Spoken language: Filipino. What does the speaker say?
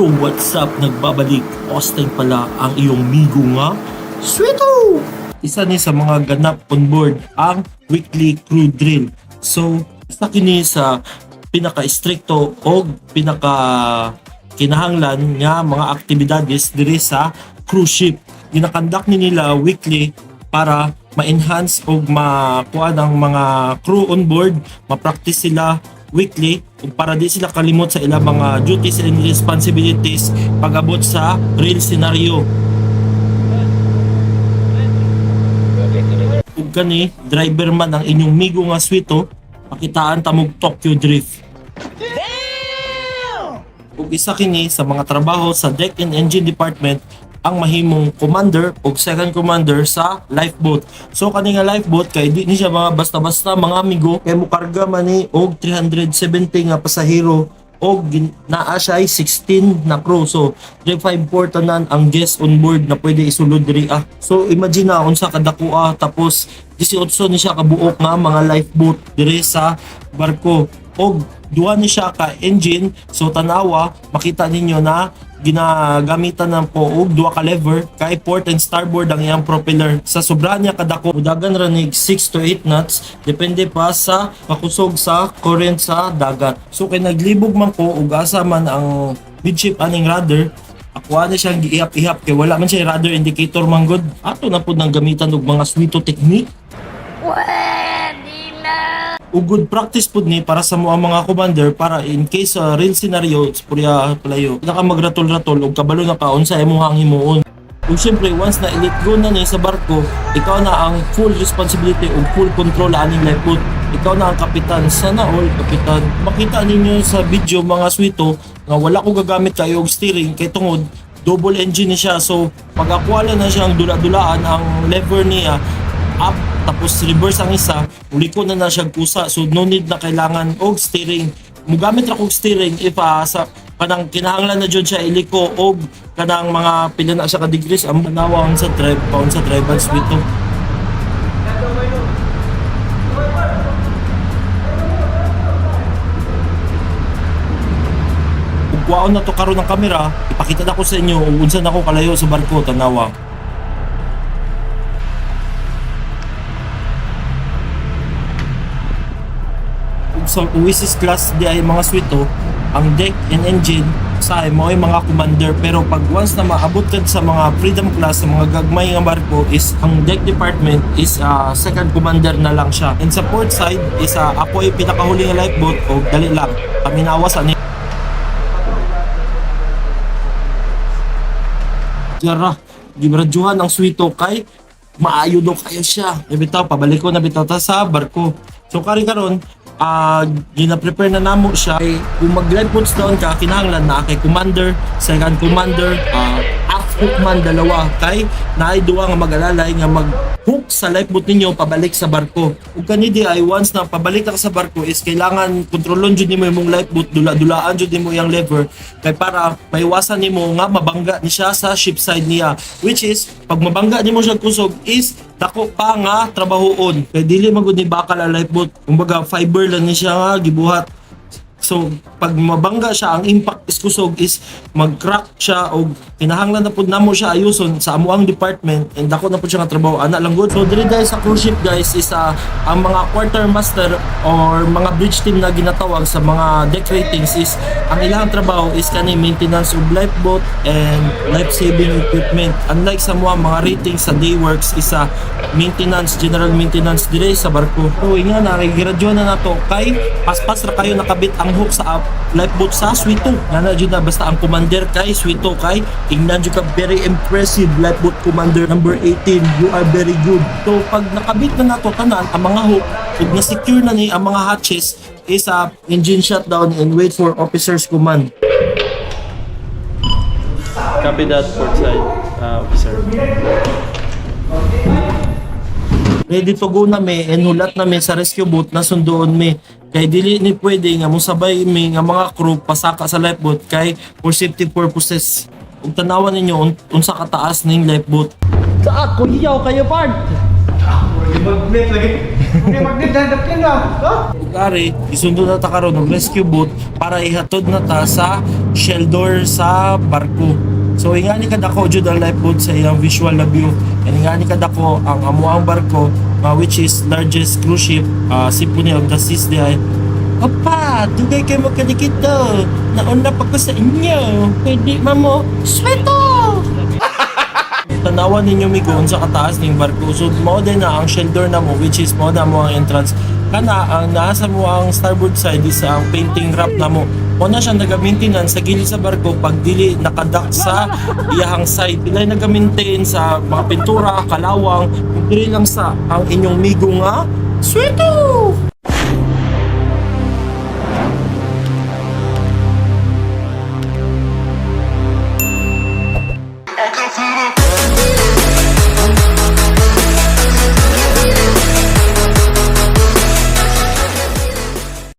Yo, what's up? Nagbabalik. Austin pala ang iyong migo nga. Sweeto! Isa ni sa mga ganap on board ang weekly crew drill. So, isa kini sa pinaka-stricto o pinaka kinahanglan nga mga aktibidades diri sa cruise ship. Ginakandak ni nila weekly para ma-enhance o makuha ng mga crew on board, ma-practice sila weekly ug para di sila kalimot sa ilang mga duties and responsibilities pag-abot sa real scenario. Ug kani driver man ang inyong migo nga swito, pakitaan tamog Tokyo Drift. Ug isa kini sa mga trabaho sa deck and engine department ang mahimong commander o second commander sa lifeboat. So kani nga lifeboat kay di ni siya mga basta-basta mga amigo kay mukarga man ni og 370 nga pasahero og naa siya ay 16 na crew. So 354 tanan ang guest on board na pwede isulod diri ah. So imagine na unsa kadakua tapos 18 ni siya kabuok nga mga lifeboat diri sa barko og duha ni siya ka engine so tanawa makita ninyo na ginagamitan ng po og duha ka lever kay port and starboard ang iyang propeller. Sa sobra niya kadako udagan ra nig 6 to 8 knots depende pa sa pakusog sa current sa dagat. So kay naglibog man ko ug asa man ang midship aning rudder ako na siyang giihap-ihap kay wala man siya rudder indicator man good ato na pud nang gamitan og mga swito technique ug good practice pud ni para sa mga mga commander para in case sa real scenario purya palayo. Naka magratol-ratol ug kabalo na ka unsa imong hang himuon ug syempre once na elite go na ni sa barko ikaw na ang full responsibility ug full control aning lifeboat ikaw na ang kapitan sana all kapitan. Makita ninyo sa video mga swito nga wala ko gagamit kayo og steering kay tungod double engine siya. So pag akwala na siyang dula-dulaan ang lever niya up tapos reverse ang isa uliko na na siya kusa so no need na kailangan og steering. Mugamit ra kog steering if ah, sa kanang kinahanglan na jud siya iliko og kanang mga pila na siya ka degrees. Ang manawang sa drive paun sa drive and swito Ug kuwaon na to karon ng kamera ipakita na ko sa inyo unsa na ko kalayo sa barko tanawa Sa Oasis class di ay mga swito ang deck and engine sa mo ay mga commander pero pag once na maabot ka sa mga freedom class sa mga gagmay nga barko is ang deck department is ah, second commander na lang siya and sa port side is ah, ako ay pinakahuli nga lifeboat o dali lang paminawas ani Jara, gibraduhan ang swito kay maayo daw kayo siya. E bitaw, pabalik ko na bitaw ta sa barko. So kari karon, ah gina-prepare na namo siya. Kung mag-live puts down ka, kinahanglan na kay commander, second commander, ah half hook man dalawa. Kay naay duwa nga mag-alalay nga mag hook sa lifeboat ninyo pabalik sa barko. Ug kani di ay once na pabalik ka sa barko is kailangan kontrolon jud nimo imong lifeboat, dula-dulaan jud nimo yang lever kay para maiwasan nimo nga mabangga ni siya sa ship side niya which is pag mabangga nimo siya kusog is dako pa nga trabahoon kay dili magud ni bakal ang lifeboat kumbaga fiber lang ni siya gibuhat So, pag mabangga siya, ang impact is kusog is mag-crack siya o kinahanglan na po namo siya ayuson sa amuang department and dako na po siya nga trabaho. Ana lang good. So, diri dahil sa cruise ship guys is ah, ang mga quartermaster or mga bridge team na ginatawag sa mga deck ratings is ang ilang trabaho is kani maintenance of lifeboat and life-saving equipment. Unlike sa mga mga ratings sa day works is sa maintenance, general maintenance dire sa barko. So, nga na, na nato kay paspas ra kayo nakabit ang hook sa lifeboat sa Swito. Nga na na basta ang commander kay Swito kay ingnan dyan ka very impressive lifeboat commander number 18. You are very good. So pag nakabit na nato tanan ang mga hook, pag na-secure na ni ang mga hatches is a engine shutdown and wait for officer's command. Copy that, port side uh, officer. Ready to go na mi and hulat na mi sa rescue boat na sundoon mi kay dili ni pwede nga musabay mi nga mga crew pasaka sa lifeboat kay for safety purposes ug tanawan ninyo un- unsa kataas ning lifeboat sa ako hiyaw kayo pard Magnet lagi. May magnet dan dapat na. Ha? Gari, isundo na ta karon og rescue boat para ihatod na ta sa shelter sa barko. So ingani kada ko jud ang lifeboat sa iyang visual na view. And ingani kada ko ang amuang barko uh, which is largest cruise ship uh, Symphony of the Seas di ay Opa, dugay kayo magkadikito. Nauna pa ko sa inyo. Pwede, mamo. Sweto! Tanawan ninyo migon sa kataas ng barko. So, mao din na ang shelter na mo, which is mao na mo ang entrance. Kana, ang nasa mo ang starboard side is ang painting wrap na mo. Na siya nag-maintenance sa gilid sa barko pag dili nakadak sa iyahang side. Dili nag-maintain sa mga pintura, kalawang, dili lang sa ang inyong migo nga. Sweeto!